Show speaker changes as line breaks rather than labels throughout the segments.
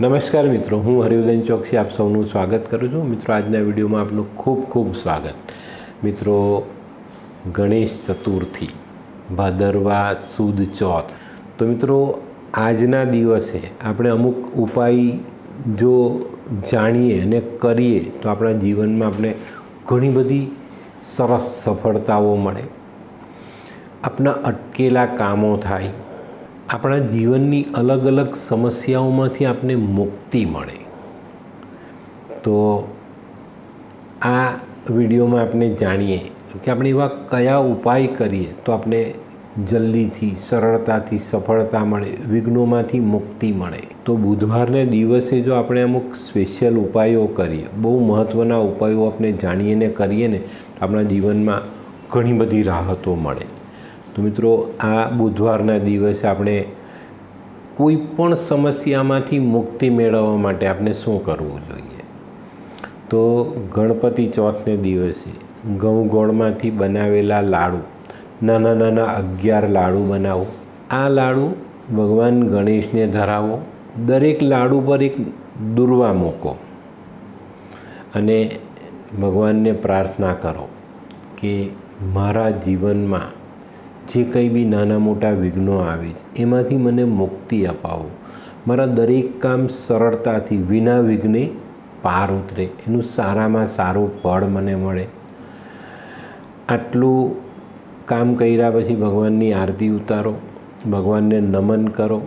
નમસ્કાર મિત્રો, હું હરિવદન ચોકસી આપ સૌનું સ્વાગત કરું છું. મિત્રો, આજના વિડીયોમાં આપનું ખૂબ ખૂબ સ્વાગત. મિત્રો, ગણેશ ચતુર્થી, ભાદરવા સુદ ચોથ. તો મિત્રો, આજના દિવસે આપણે અમુક ઉપાય જો જાણીએ અને કરીએ, તો આપણા જીવનમાં આપણે ઘણી બધી સરસ સફળતાઓ મળે. આપણા અટકેલા કામો થાય. આપણા જીવનની અલગ અલગ સમસ્યાઓમાંથી આપને મુક્તિ મળે. તો આ વિડીયોમાં આપણે જાણીએ કે આપણે એવા કયા ઉપાય કરીએ તો આપણે જલ્દીથી, સરળતાથી, સફળતા મળે, વિઘ્નોમાંથી મુક્તિ મળે. તો બુધવારને દિવસે જો આપણે અમુક સ્પેશિયલ ઉપાયો કરીએ, બહુ મહત્ત્વના ઉપાયો આપણે જાણીએ ને કરીએ ને આપણા જીવનમાં ઘણી બધી રાહતો મળે. તો મિત્રો, આ બુધવારના દિવસે આપણે કોઈ પણ સમસ્યામાંથી મુક્તિ મેળવવા માટે આપણે શું કરવું જોઈએ? તો ગણપતિ ચોથને દિવસે ઘઉં ગોળમાંથી બનાવેલા લાડુ, નાના નાના અગિયાર લાડુ બનાવો. આ લાડુ ભગવાન ગણેશને ધરાવો. દરેક લાડુ પર એક દુર્વા મૂકો અને ભગવાનને પ્રાર્થના કરો કે મારા જીવનમાં જે કંઈ બી નાના મોટા વિઘ્નો આવે છે, એમાંથી મને મુક્તિ અપાવો. મારા દરેક કામ સરળતાથી વિના વિઘ્ને પાર ઉતરે. એનું સારામાં સારું ફળ મને મળે. આટલું કામ કર્યા પછી ભગવાનની આરતી ઉતારો, ભગવાનને નમન કરો.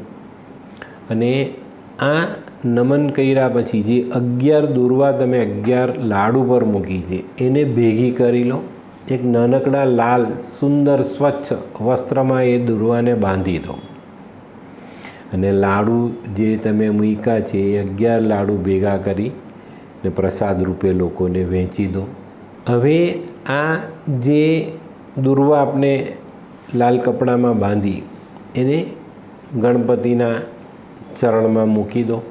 અને આ નમન કર્યા પછી જે અગિયાર દુર્વા તમે અગિયાર લાડુ પર મૂકી છે, એને ભેગી કરી લો. એક નાનકડા લાલ સુંદર સ્વચ્છ વસ્ત્રમાં એ દુર્વાને બાંધી દો. અને લાડુ જે તમે મૂક્યા છે, એ અગિયાર લાડુ ભેગા કરી ને પ્રસાદ રૂપે લોકોને વહેંચી દો. હવે આ જે દુર્વા આપણે લાલ કપડામાં બાંધી, એને ગણપતિના ચરણમાં મૂકી દો.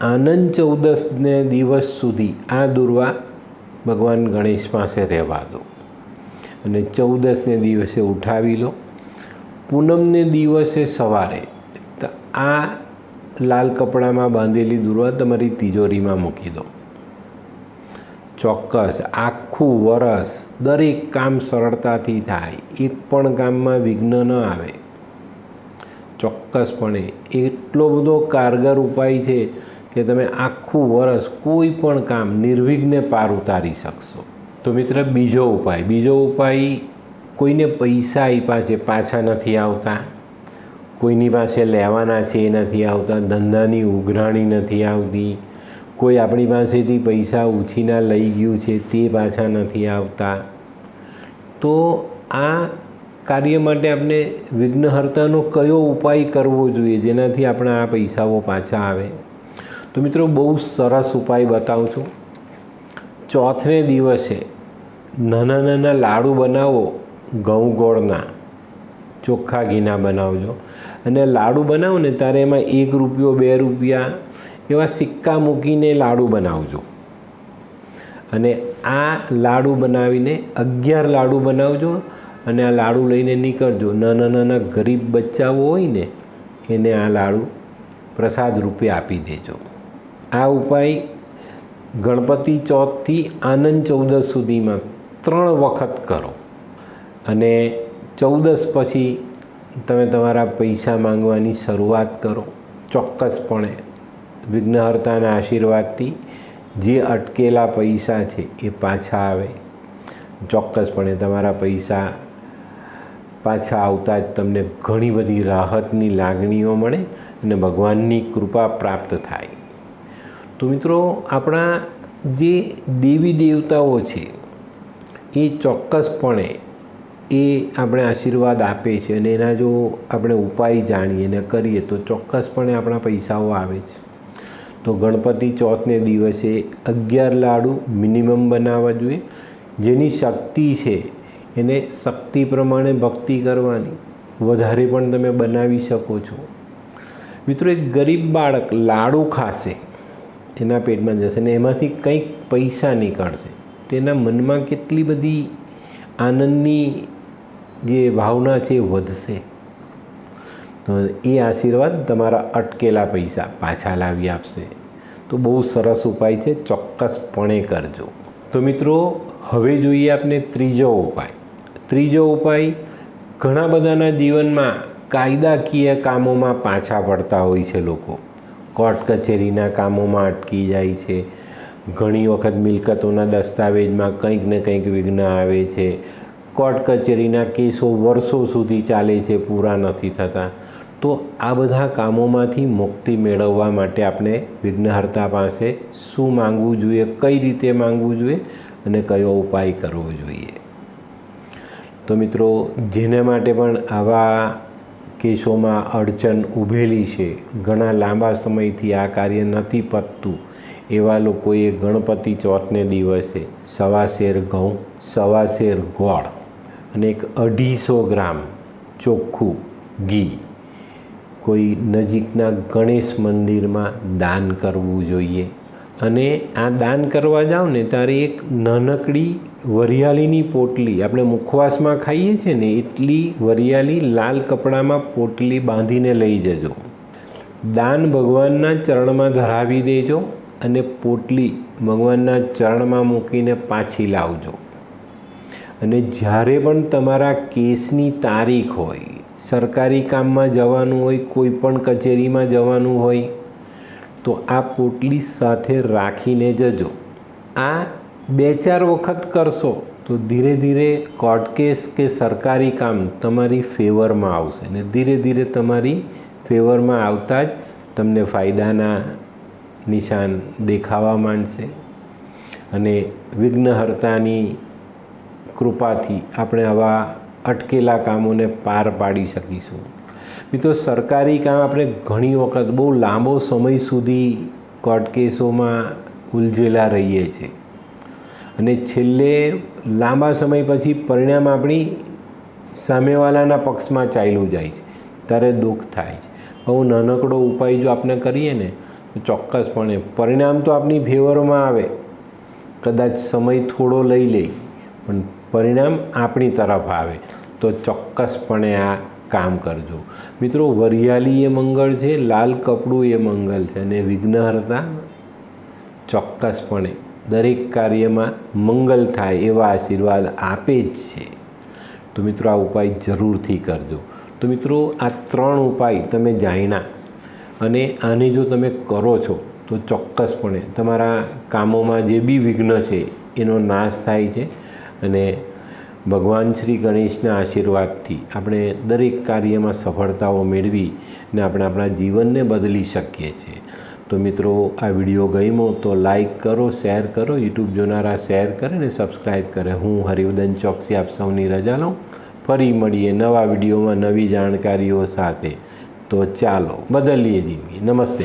આનંદ ચૌદસને દિવસ સુધી આ દુર્વા ભગવાન ગણેશ પાસે રહેવા દો. અને ચૌદસને દિવસે ઉઠાવી લો. પૂનમને દિવસે સવારે આ લાલ કપડામાં બાંધેલી દુર્વા તમારી તિજોરીમાં મૂકી દો. ચોક્કસ આખું વરસ દરેક કામ સરળતાથી થાય. એક પણ કામમાં વિઘ્ન ન આવે. ચોક્કસપણે એટલો બધો કારગર ઉપાય છે કે તમે આખું વરસ કોઈ પણ કામ નિર્વિઘ્ને પાર ઉતારી શકશો. તો મિત્ર, બીજો ઉપાય બીજો ઉપાય કોઈને પૈસા આપ્યા છે, પાછા નથી આવતા, કોઈની પાસે લેવાના છે એ નથી આવતા, ધંધાની ઉઘરાણી નથી આવતી, કોઈ આપણી પાસેથી પૈસા ઉછીના લઈ ગયું છે તે પાછા નથી આવતા. તો આ કાર્ય માટે આપણે વિઘ્નહર્તાનો કયો ઉપાય કરવો જોઈએ જેનાથી આપણા આ પૈસાઓ પાછા આવે? તો મિત્રો, બહુ સરસ ઉપાય બતાવું છું. ચોથને દિવસે નાના નાના લાડુ બનાવો, ઘઉં ગોળના. ચોખ્ખા ઘીના બનાવજો. અને લાડુ બનાવો ને, ત્યારે એમાં એક રૂપિયો, બે રૂપિયા એવા સિક્કા મૂકીને લાડુ બનાવજો. અને આ લાડુ બનાવીને અગિયાર લાડુ બનાવજો અને આ લાડુ લઈને નીકળજો. નાના નાના ગરીબ બચ્ચાઓ હોય ને, એને આ લાડુ પ્રસાદ રૂપે આપી દેજો. આ ઉપાય ગણપતિ ચોથથી આનંદ ચૌદસ સુધીમાં ત્રણ વખત કરો. અને ચૌદસ પછી તમે તમારા પૈસા માંગવાની શરૂઆત કરો. ચોક્કસપણે વિઘ્નહર્તાના આશીર્વાદથી જે અટકેલા પૈસા છે એ પાછા આવે. ચોક્કસપણે તમારા પૈસા પાછા આવતા જ તમને ઘણી બધી રાહતની લાગણીઓ મળે અને ભગવાનની કૃપા પ્રાપ્ત થાય. તો મિત્રો, આપણા જે દેવી દેવતાઓ છે, એ ચોક્કસપણે એ આપણે આશીર્વાદ આપે છે અને એના જો આપણે ઉપાય જાણીએ અને કરીએ તો ચોક્કસપણે આપણા પૈસાઓ આવે છે. તો ગણપતિ ચોથને દિવસે અગિયાર લાડુ મિનિમમ બનાવવા જોઈએ. જેની શક્તિ છે, એને શક્તિ પ્રમાણે ભક્તિ કરવાની વધારે પણ તમે બનાવી શકો છો. મિત્રો, એક ગરીબ બાળક લાડુ ખાશે. એના પેટમાં જશે ને એમાંથી કંઈક પૈસા નીકળશે. તો એના મનમાં કેટલી બધી આનંદની જે ભાવના છે વધશે. તો એ આશીર્વાદ તમારા અટકેલા પૈસા પાછા લાવી આપશે. તો બહુ સરસ ઉપાય છે, ચોક્કસપણે કરજો. તો મિત્રો, હવે જોઈએ આપણે ત્રીજો ઉપાય. ત્રીજો ઉપાય, ઘણા બધાના જીવનમાં કાયદાકીય કામોમાં પાછા પડતા હોય છે લોકો. કોર્ટ કચેરીના કામોમાં અટકી જાય છે. ઘણી વખત મિલકતોના દસ્તાવેજમાં કંઈક ને કંઈક વિઘ્ન આવે છે. કોર્ટ કચેરીના કેસો વર્ષો સુધી ચાલે છે, પૂરા નથી થતા. તો આ બધા કામોમાંથી મુક્તિ મેળવવા માટે આપણે વિઘ્નહર્તા પાસે શું માંગવું જોઈએ, કઈ રીતે માંગવું જોઈએ અને કયો ઉપાય કરવો જોઈએ. તો મિત્રો, જેને માટે પણ આવા કેસોમાં અડચણ ઊભેલી છે. ઘણા લાંબા સમયથી આ કાર્ય નથી પતતું એવા લોકોએ ગણપતિ ચોથને દિવસે સવા શેર ઘઉં સવા શેર ગોળ અને એક અઢીસો ગ્રામ ચોખ્ખું ઘી. કોઈ નજીકના ગણેશ મંદિરમાં દાન કરવું જોઈએ. અને આ દાન કરવા જાઓ ને ત્યારે એક નાનકડી વરિયાળીની પોટલી, આપણે મુખવાસમાં ખાઈએ છીએ ને, એટલી વરિયાળી લાલ કપડામાં પોટલી બાંધીને લઈ જજો. દાન ભગવાનના ચરણમાં ધરાવી દેજો અને પોટલી ભગવાનના ચરણમાં મૂકીને પાછી લાવજો. અને જ્યારે પણ તમારા કેસની તારીખ હોય, સરકારી કામમાં જવાનું હોય, કોઈ પણ કચેરીમાં જવાનું હોય તો આ પોટલી સાથે રાખીને જજો. આ બે ચાર વખત કરશો તો ધીરે ધીરે કોર્ટ કેસ કે સરકારી કામ તમારી ફેવરમાં આવશે ને ધીરે ધીરે તમારી ફેવરમાં આવતા જ તમને ફાયદાના નિશાન દેખાવા માંડશે. અને વિઘ્નહર્તાની કૃપાથી આપણે આવા અટકેલા કામોને પાર પાડી શકીશું. મિત્રો સરકારી કામ આપણે ઘણી વખત બહુ લાંબો સમય સુધી કોર્ટ કેસોમાં ઉલઝેલા રહીએ છીએ. અને છેલ્લે લાંબા સમય પછી પરિણામ આપણી સામેવાળાના પક્ષમાં ચાલ્યું જાય છે. ત્યારે દુઃખ થાય છે. બહુ નાનકડો ઉપાય જો આપણે કરીએ ને, તો ચોક્કસપણે પરિણામ તો આપણી ફેવરમાં આવે. કદાચ સમય થોડો લઈ લે, પણ પરિણામ આપણી તરફ આવે. તો ચોક્કસપણે આ કામ કરજો. મિત્રો, વરિયાળી એ મંગળ છે, લાલ કપડું એ મંગળ છે અને વિઘ્નહર્તા ચોક્કસપણે દરેક કાર્યમાં મંગલ થાય એવા આશીર્વાદ આપે જ છે. તો મિત્રો, આ ઉપાય જરૂરથી કરજો. તો મિત્રો, આ ત્રણ ઉપાય તમે જાણ્યા અને આને જો તમે કરો છો, તો ચોક્કસપણે તમારા કામોમાં જે બી વિઘ્ન છે, એનો નાશ થાય છે અને ભગવાન શ્રી ગણેશના આશીર્વાદથી આપણે દરેક કાર્યમાં સફળતાઓ મેળવી ને આપણે આપણા જીવનને બદલી શકીએ છીએ. તો મિત્રો, આ વીડિયો ગમ્યો તો લાઈક કરો, શેર કરો, યુટ્યુબ જોનારા શેર કરે ને સબસ્ક્રાઈબ કરે. હું હરિવદન ચોકસી આપ સૌની રજા લઉં. ફરી મળીએ નવા વિડીયોમાં નવી જાણકારીઓ સાથે. તો ચાલો, બદલીએ જિંદગી. નમસ્તે